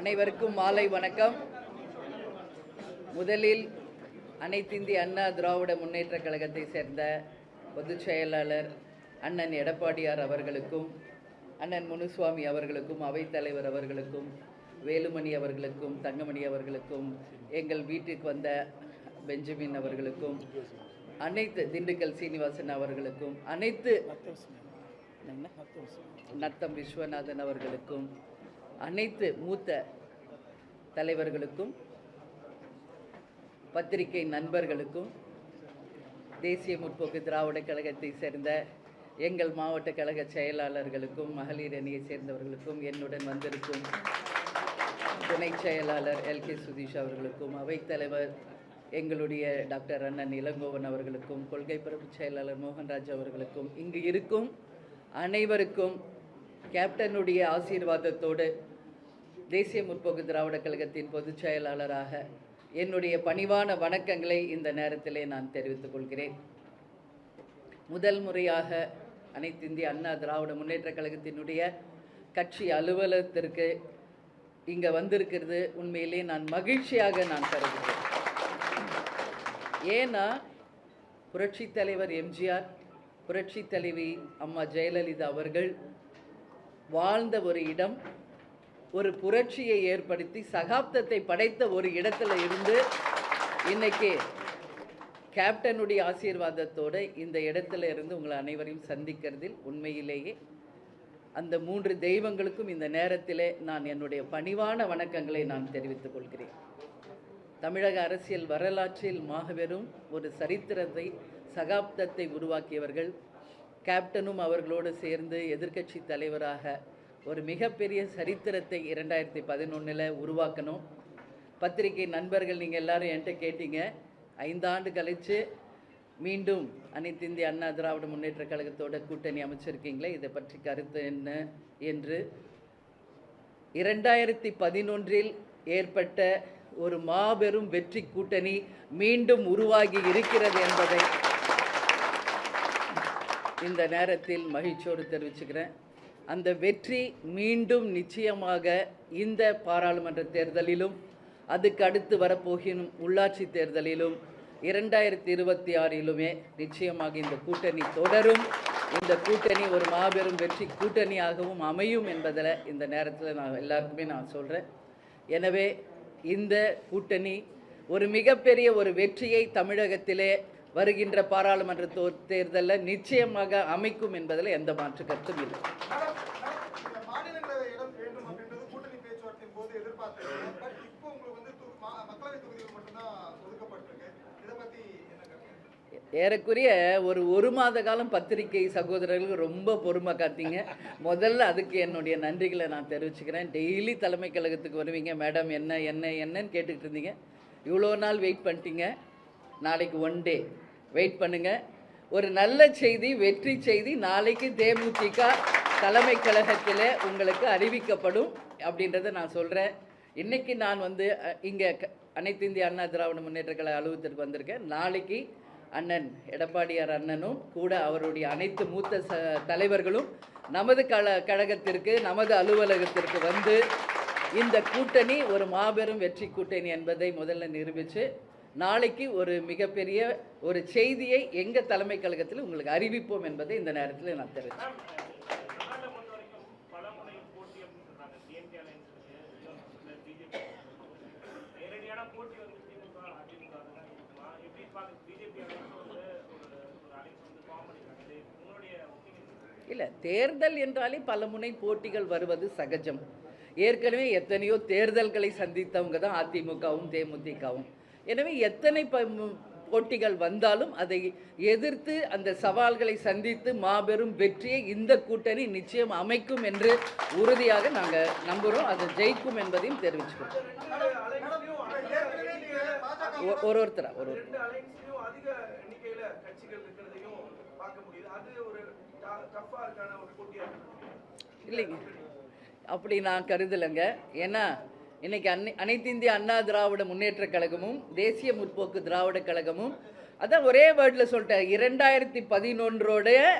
அனைவருக்கும் மாலை வணக்கம் முதலில் அனைத்திந்திய அண்ணா திராவிட முன்னேற்ற கழகத்தை சேர்ந்த பொதுச் செயலாளர் அண்ணன் எடப்பாடியார் அவர்களுக்கும் அண்ணன் முனுசுவாமி அவர்களுக்கும் அவைத்தலைவர் அவர்களுக்கும் வேலுமணி அவர்களுக்கும் தங்கமணி அவர்களுக்கும் எங்கள் வீட்டுக்கு வந்த பெஞ்சமின் அவர்களுக்கும் அனைத்து திண்டுக்கல் சீனிவாசன் அவர்களுக்கும் அனைத்து? நத்தம் விஸ்வநாதன் அவர்களுக்கும் அனைத்து மூத்த தலைவர்களுக்கும் பத்திரிகை நண்பர்களுக்கும் தேசிய முற்போக்கு திராவிட கழகத்தை சேர்ந்த எங்கள் மாவட்ட கழக செயலாளர்களுக்கும் மகளிர் அணியை சேர்ந்தவர்களுக்கும் என்னுடன் வந்திருக்கும் துணை செயலாளர் எல். கே. சுதீஷ் அவர்களுக்கும் அவைத்தலைவர் எங்களுடைய டாக்டர் அண்ணன் இளங்கோவன் அவர்களுக்கும் கொள்கை பரப்பு செயலாளர் மோகன்ராஜ் அவர்களுக்கும் இங்கு இருக்கும் அனைவருக்கும் கேப்டனுடைய ஆசீர்வாதத்தோடு தேசிய முற்போக்கு திராவிட கழகத்தின் பொதுச் செயலாளராக என்னுடைய பணிவான வணக்கங்களை இந்த நேரத்திலே நான் தெரிவித்துக் கொள்கிறேன். முதல் முறையாக அனைத்து இந்திய அண்ணா திராவிட முன்னேற்ற கழகத்தினுடைய கட்சி அலுவலகத்திற்கு இங்கே வந்திருக்கிறது. உண்மையிலே நான் மகிழ்ச்சியாக நான் கருதுகிறேன். ஏன்னா புரட்சி தலைவர் எம்ஜிஆர் புரட்சி தலைவி அம்மா ஜெயலலிதா அவர்கள் வாழ்ந்த ஒரு இடம் ஒரு புரட்சியை ஏற்படுத்தி சகாப்தத்தை படைத்த ஒரு இடத்துல இருந்து இன்னைக்கு கேப்டனுடைய ஆசீர்வாதத்தோடு இந்த இடத்துல இருந்து உங்களை அனைவரையும் சந்திக்கிறதில் உண்மையிலேயே அந்த மூன்று தெய்வங்களுக்கும் இந்த நேரத்திலே நான் என்னுடைய பணிவான வணக்கங்களை நான் தெரிவித்துக் கொள்கிறேன். தமிழக அரசியல் வரலாற்றில் மாபெரும் ஒரு சரித்திரத்தை சகாப்தத்தை உருவாக்கியவர்கள் கேப்டனும் அவர்களோடு சேர்ந்து எதிர்க்கட்சி தலைவராக ஒரு மிகப்பெரிய சரித்திரத்தை இரண்டாயிரத்தி பதினொன்றில் உருவாக்கணும். பத்திரிகை நண்பர்கள் நீங்கள் எல்லாரும் என்கிட்ட கேட்டீங்க. ஐந்தாண்டு கழித்து மீண்டும் அனைத்து இந்திய அண்ணா திராவிட முன்னேற்ற கழகத்தோட கூட்டணி அமைச்சிருக்கீங்களே? இதை பற்றி கருத்து என்ன என்று. இரண்டாயிரத்தி பதினொன்றில் ஏற்பட்ட ஒரு மாபெரும் வெற்றி கூட்டணி மீண்டும் உருவாகி இருக்கிறது என்பதை இந்த நேரத்தில் மகிழ்ச்சியோடு தெரிவிச்சுக்கிறேன். அந்த வெற்றி மீண்டும் நிச்சயமாக இந்த பாராளுமன்ற தேர்தலிலும் அதுக்கு அடுத்து வரப்போகினும் உள்ளாட்சி தேர்தலிலும் இரண்டாயிரத்தி இருபத்தி ஆறிலுமே நிச்சயமாக இந்த கூட்டணி தொடரும். இந்த கூட்டணி ஒரு மாபெரும் வெற்றி கூட்டணியாகவும் அமையும் என்பதில் இந்த நேரத்தில் நான் எல்லாருக்குமே நான் சொல்கிறேன் எனவே இந்த கூட்டணி ஒரு மிகப்பெரிய ஒரு வெற்றியை தமிழகத்திலே வருகின்ற பாராளுமன்ற தோ- தேர்தலில் நிச்சயமாக அமைக்கும் என்பதில் எந்த மாற்று கருத்தும் இல்லை இந்த மாநிலங்களவை இடம் வேண்டும் அப்படின்றது கூட்டணி பேச்சுவார்த்தையின் போது எதிர்பார்த்தது பட் இப்போ உங்களுக்கு வந்து து- மா- மக்களவை தொகுதிகள் மட்டும்தான் ஒதுக்கப்பட்டிருக்கு இதை பத்தி என்ன கருத்து ஏறக்குறைய ஒரு ஒரு மாத காலம் பத்திரிகை சகோதரர்களுக்கு ரொம்ப பொறுமை காத்தீங்க முதல்ல அதுக்கு என்னுடைய நன்றிகளை நான் தெரிவிச்சுக்கிறேன். டெய்லி தலைமை கழகத்துக்கு வருவீங்க. மேடம் என்ன என்ன என்னன்னு கேட்டுக்கிட்டு இருந்தீங்க. இவ்வளோ நாள் வெயிட் பண்ணிட்டீங்க. நாளைக்கு ஒன் டே வெயிட் பண்ணுங்க. ஒரு நல்ல செய்தி வெற்றி செய்தி நாளைக்கு தேமுதிக தலைமை கழகத்தில் உங்களுக்கு அறிவிக்கப்படும் அப்படின்றத நான் சொல்கிறேன் இன்றைக்கி நான் வந்து இங்கே அனைத்து இந்திய அண்ணா திராவிட முன்னேற்ற கழக அலுவலகத்திற்கு வந்திருக்கேன். நாளைக்கு அண்ணன் எடப்பாடியார் அண்ணனும் கூட அவருடைய அனைத்து மூத்த ச தலைவர்களும் நமது கழ கழகத்திற்கு நமது அலுவலகத்திற்கு வந்து இந்த கூட்டணி ஒரு மாபெரும் வெற்றி கூட்டணி என்பதை முதல்ல நிரூபித்து நாளைக்கு ஒரு மிகப்பெரிய ஒரு செய்தியை எங்கள் தலைமை கழகத்தில் உங்களுக்கு அறிவிப்போம் என்பதை இந்த நேரத்தில் நான் தெரிவித்தேன் தமிழ்நாட்டை பொறுத்த வரைக்கும் பல முறை போட்டி அப்படின்னு சொல்றாங்க டிஎம்கே அலைன்ஸ் இருக்கு பிஜேபி நேரடியான போட்டி வந்து திமுக அதிமுக அதெல்லாம் இருக்குமா எப்படி பார்க்க பிஜேபி அலைன்ஸ் வந்து ஒரு ஒரு அலைன்ஸ் வந்து ஃபார்ம் பண்ணிருக்காங்க. இது உங்களுடைய ஒப்பீனியன் இல்லை தேர்தல் என்றாலே பல முனை போட்டிகள் வருவது சகஜம். ஏற்கனவே எத்தனையோ தேர்தல்களை சந்தித்தவங்க தான் அதிமுகவும் தேமுதிகவும். எனவே எத்தனை ப போட்டிகள் வந்தாலும் அதை எதிர்த்து அந்த சவால்களை சந்தித்து மாபெரும் வெற்றியை இந்த கூட்டணி நிச்சயம் அமைக்கும் என்று உறுதியாக நாங்கள் நம்புகிறோம் அது ஜெயிக்கும் என்பதையும் தெரிவிச்சுக்கிறோம். ஒரு ஒருத்தரா ஒரு ஒரு ரெண்டு அலைன்ஸ்லயும் அதிக எண்ணிக்கையில கட்சிகள் இருக்கிறதையும் பார்க்க முடியுது. அது ஒரு டஃப்பா இருக்கான ஒரு போட்டியா இருக்கு. இல்லைங்க. அப்படி நான் கருதலைங்க. ஏன்னா இன்னைக்கு அன்னை அனைத்து இந்திய அண்ணா திராவிட முன்னேற்ற கழகமும் தேசிய முற்போக்கு திராவிட கழகமும் அதான் ஒரே வேர்டில் சொல்லிட்டேன். இரண்டாயிரத்தி பதினொன்றோடைய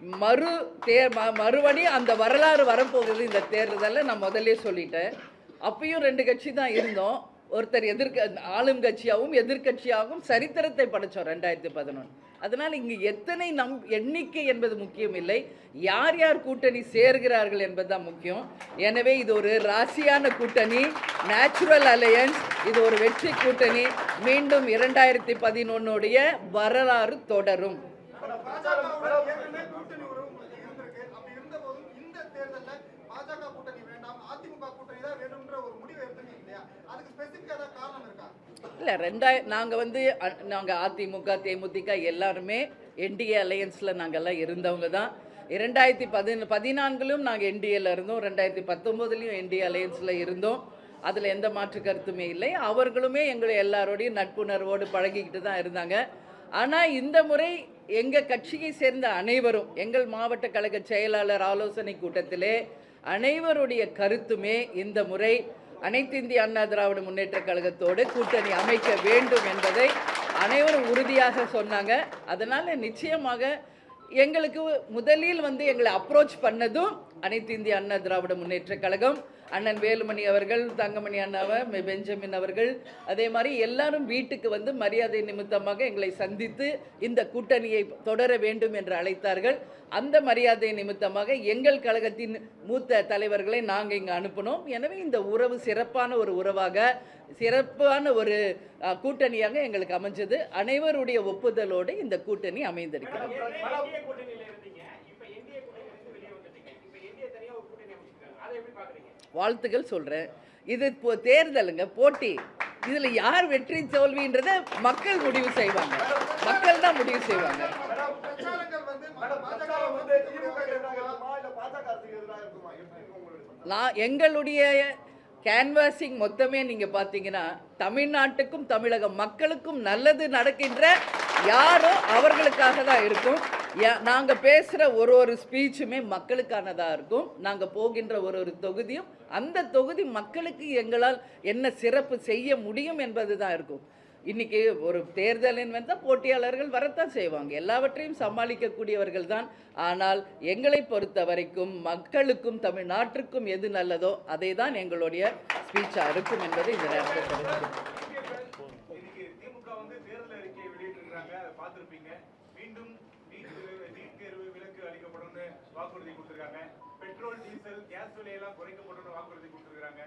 மறு தே ம- மறுபடியும் அந்த வரலாறு வரப்போகுது. இந்த தேர்தலில் நான் முதல்லே சொல்லிட்டேன். அப்பயும் ரெண்டு கட்சி தான் இருந்தோம். ஒருத்தர் எதிர்க்க ஆளும் கட்சியாகவும் எதிர்க்கட்சியாகவும் சரித்திரத்தை படைச்சோம் ரெண்டாயிரத்தி பதினொன்று அதனால் இங்கு எத்தனை நம் எண்ணிக்கை என்பது முக்கியம் இல்லை. யார் யார் கூட்டணி சேர்கிறார்கள் என்பதுதான் முக்கியம். எனவே இது ஒரு ராசியான கூட்டணி நேச்சுரல் அலையன்ஸ் இது ஒரு வெற்றி கூட்டணி. மீண்டும் இரண்டாயிரத்தி பதினொன்னுடைய வரலாறு தொடரும் பாஜகவோட ஏற்கனவே கூட்டணி உறவு உங்களுக்கு இருந்திருக்கு அப்படி இருந்தபோதும் இந்த தேர்தல்ல பாஜக கூட்டணி வேண்டாம் அதிமுக கூட்டணி தான் வேணும்ன்ற ஒரு முடிவு எடுத்திருக்கீங்க இல்லையா அதுக்கு ஸ்பெசிஃபிக்கா ஏதாவது காரணம் இருக்கா இல்லை ரெண்டாய நாங்கள் வந்து நாங்கள் அதிமுக தேமுதிக எல்லாருமே என்டிஏ அலையன்ஸில் நாங்கள்லாம் இருந்தவங்க தான். இரண்டாயிரத்தி பதின பதினான்கிலும் நாங்கள் என்டிஏல இருந்தோம் ரெண்டாயிரத்தி பத்தொம்போதுலேயும் என்டிஏ அலையன்ஸில் இருந்தோம். அதில் எந்த மாற்று கருத்துமே இல்லை. அவர்களுமே எங்களை எல்லாரோடையும் நட்புணர்வோடு பழகிக்கிட்டு தான் இருந்தாங்க. ஆனால் இந்த முறை எங்கள் கட்சியை சேர்ந்த அனைவரும் எங்கள் மாவட்ட கழக செயலாளர் ஆலோசனை கூட்டத்திலே அனைவருடைய கருத்துமே இந்த முறை அனைத்து இந்திய அண்ணா திராவிட முன்னேற்ற கழகத்தோடு கூட்டணி அமைக்க வேண்டும் என்பதை அனைவரும் உறுதியாக சொன்னாங்க. அதனால் நிச்சயமாக எங்களுக்கு முதலில் வந்து எங்களை அப்ரோச் பண்ணதும் அனைத்து இந்திய அண்ணா திராவிட முன்னேற்ற கழகம் அண்ணன் வேலுமணி அவர்கள் தங்கமணி அண்ணாவை பெஞ்சமின் அவர்கள். அதே மாதிரி எல்லாரும் வீட்டுக்கு வந்து மரியாதை நிமித்தமாக எங்களை சந்தித்து இந்த கூட்டணியை தொடர வேண்டும் என்று அழைத்தார்கள். அந்த மரியாதை நிமித்தமாக எங்கள் கழகத்தின் மூத்த தலைவர்களை நாங்கள் இங்கே அனுப்பினோம். எனவே இந்த உறவு சிறப்பான ஒரு உறவாக சிறப்பான ஒரு கூட்டணியாக எங்களுக்கு அமைஞ்சது. அனைவருடைய ஒப்புதலோடு இந்த கூட்டணி அமைந்திருக்கிறது என்டிஏ கூட்டணியில இருந்தீங்க இப்ப என்டிஏ கூட்டணியில இருந்து வெளியே வந்துட்டீங்க இப்ப என்டிஏ தனியா ஒரு கூட்டணி அமைச்சிருக்காங்க அதை எப்படி பாக்குறீங்க வாழ்த்துக்கள் சொல்கிறேன் இது இப்போ தேர்தலுங்க போட்டி. இதில் யார் வெற்றி தோல்வின்றத மக்கள் முடிவு செய்வாங்க. மக்கள் தான் முடிவு செய்வாங்க. நான் எங்களுடைய கேன்வாசிங் மொத்தமே நீங்கள் பார்த்தீங்கன்னா தமிழ்நாட்டுக்கும் தமிழக மக்களுக்கும் நல்லது நடக்கின்ற யாரோ அவர்களுக்காக தான் இருக்கும். நாங்கள் பேசுகிற ஒரு ஒரு ஸ்பீச்சுமே மக்களுக்கானதாக இருக்கும். நாங்கள் போகின்ற ஒரு ஒரு தொகுதியும் அந்த தொகுதி மக்களுக்கு எங்களால் என்ன சிறப்பு செய்ய முடியும் என்பது தான் இருக்கும். இன்றைக்கி ஒரு தேர்தலின் வந்தால் போட்டியாளர்கள் வரத்தான் செய்வாங்க. எல்லாவற்றையும் சமாளிக்கக்கூடியவர்கள் தான். ஆனால் எங்களை பொறுத்த வரைக்கும் மக்களுக்கும் தமிழ்நாட்டிற்கும் எது நல்லதோ அதை தான் எங்களுடைய ஸ்பீச்சாக இருக்கும் என்பதை இந்த நேரத்தில் தெரிவிக்கிறேன் இன்னைக்கு திமுக வந்து தேர்தல் அறிக்கையை வெளியிட்டிருக்காங்க அதை பார்த்திருப்பீங்க மீண்டும் நீட் தேர்வு நீட் தேர்வு விலக்கு அளிக்கப்படும்னு வாக்குறுதி கொடுத்திருக்காங்க பெட்ரோல் டீசல் கேஸ் விலையெல்லாம் குறைக்கப்படும்னு வாக்குறுதி கொடுத்துருக்காங்க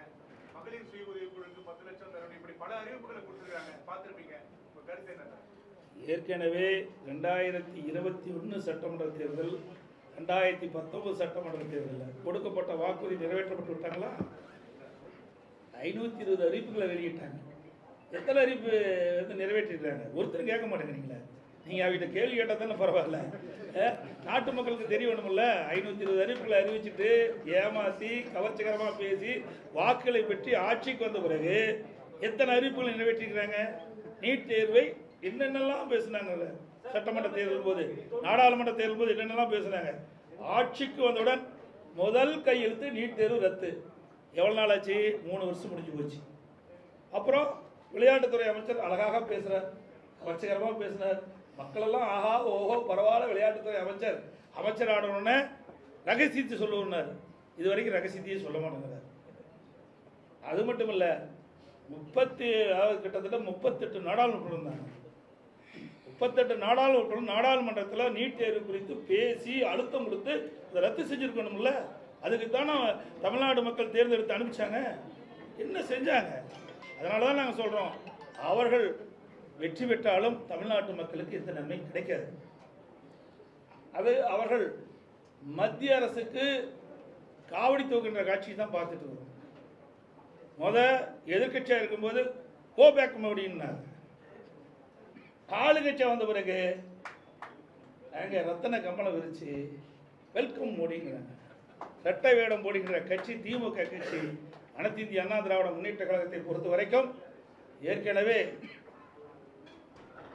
மகளிர் சுய உதவி குழுக்கு பத்து லட்சம் தரணும். இப்படி பல அறிவிப்புகளை கொடுத்துருக்காங்க. பார்த்துருப்பீங்க. உங்க கருத்து என்ன ஏற்கனவே ரெண்டாயிரத்தி இருபத்தி ஒன்று சட்டமன்ற தேர்தல் ரெண்டாயிரத்தி பத்தொன்பது சட்டமன்ற தேர்தலில் கொடுக்கப்பட்ட வாக்குறுதி நிறைவேற்றப்பட்டு விட்டாங்களா? ஐநூற்றி இருபது அறிவிப்புகளை வெளியிட்டாங்க. எத்தனை அறிவிப்பு வந்து நிறைவேற்றிருக்காங்க ஒருத்தரும் கேட்க மாட்டேங்கிறீங்களே. நீங்கள் அவகிட்ட கேள்வி கேட்டால் தானே பரவாயில்ல. நாட்டு மக்களுக்கு தெரியணும்ல. வேணுமில்ல ஐநூற்றி இருபது அறிவிப்புகளை அறிவிச்சிட்டு ஏமாற்றி கவர்ச்சிகரமாக பேசி வாக்குகளை பெற்று ஆட்சிக்கு வந்த பிறகு எத்தனை அறிவிப்புகளை நிறைவேற்றிருக்கிறாங்க? நீட் தேர்வை என்னென்னலாம் பேசுனாங்கல்ல? சட்டமன்ற தேர்தல் போது நாடாளுமன்ற தேர்தல் போது என்னென்னலாம் பேசுனாங்க? ஆட்சிக்கு வந்தவுடன் முதல் கையெழுத்து நீட் தேர்வு ரத்து. எவ்வளோ நாள் ஆச்சு? மூணு வருஷம் முடிஞ்சு போச்சு. அப்புறம் விளையாட்டுத்துறை அமைச்சர் அழகாக பேசுகிறார் கவர்ச்சிகரமாக பேசினார் மக்களெல்லாம் ஆஹா ஓஹோ பரவாயில்ல விளையாட்டுத்துறை அமைச்சர். அமைச்சர் ஆடணுன்னே ரகசியத்தை சொல்லுவார் இது வரைக்கும் ரகசியத்தையே சொல்ல மாட்டேங்கிறார். அது மட்டும் இல்லை முப்பத்தி அதாவது கிட்டத்தட்ட முப்பத்தெட்டு நாடாளுமன்றம் இருந்தாங்க. முப்பத்தெட்டு நாடாளுமன்றம் நாடாளுமன்றத்தில் நீட் தேர்வு குறித்து பேசி அழுத்தம் கொடுத்து அதை ரத்து செஞ்சுருக்கணும்ல? அதுக்கு தானே தமிழ்நாடு மக்கள் தேர்ந்தெடுத்து அனுப்பிச்சாங்க. என்ன செஞ்சாங்க? அதனால தான் நாங்கள் சொல்கிறோம் அவர்கள் வெற்றி பெற்றாலும் தமிழ்நாட்டு மக்களுக்கு எந்த நன்மையும் கிடைக்காது. அது அவர்கள் மத்திய அரசுக்கு காவடி தூக்குகின்ற காட்சி தான் பார்த்துட்டு வரும். முத எதிர்க்கட்சியாக இருக்கும்போது கோ பேக் மோடின்னாங்க ஆளுங்கட்சியாக வந்த பிறகு அங்கே ரத்தன கம்பளம் விரிச்சு வெல்கம் மோடிங்கிறாங்க. ரெட்டை வேடம் போடுகின்ற கட்சி திமுக கட்சி அனைத்து இந்திய அண்ணா திராவிட முன்னேற்ற கழகத்தை பொறுத்த வரைக்கும் ஏற்கனவே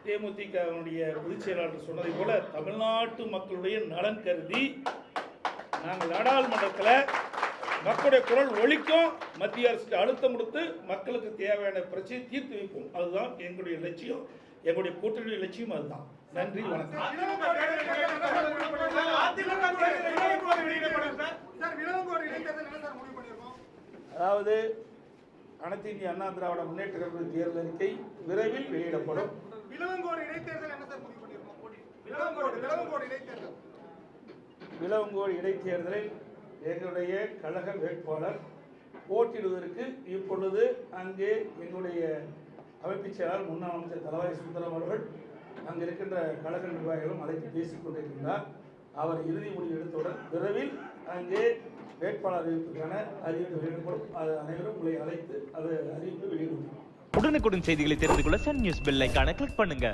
தேமுதிகவுடைய பொதுச் செயலாளர் சொன்னதை போல தமிழ்நாட்டு மக்களுடைய நலன் கருதி நாங்கள் நாடாளுமன்றத்தில் மக்களுடைய குரல் ஒலிக்கும் மத்திய அரசுக்கு அழுத்தம் கொடுத்து மக்களுக்கு தேவையான பிரச்சனையை தீர்த்து வைப்போம். அதுதான் எங்களுடைய லட்சியம். எங்களுடைய கூட்டணி லட்சியம் அதுதான். நன்றி வணக்கம். அதாவது அனைத்து இந்திய அண்ணா திராவிட முன்னேற்ற கழக தேர்தல் அறிக்கை விரைவில் வெளியிடப்படும். விலவங்கோடு இடைத்தேர்தல் என்ன சார் முடிவு விலவங்கோடு இடைத்தேர்தலில் எங்களுடைய கழக வேட்பாளர் போட்டியிடுவதற்கு இப்பொழுது அங்கே எங்களுடைய அமைப்புச் செயலாளர் முன்னாள் அமைச்சர் தலவாய் சுந்தரம் அவர்கள் அங்கே இருக்கின்ற கழக நிர்வாகிகளும் அழைத்து பேசிக் கொண்டிருக்கின்றார். அவர் இறுதி முடிவு எடுத்தவுடன் விரைவில் அங்கே வேட்பாளர் அறிவிப்புக்கான அறிவிப்பு வெளியிடப்படும் அது அனைவரும் உங்களை அழைத்து அது அறிவிப்பு வெளியிடுவோம். உடனுக்குடன் செய்திகளை தெரிந்து கொள்ள சன் நியூஸ் பெல் ஐக்கான கிளிக் பண்ணுங்க.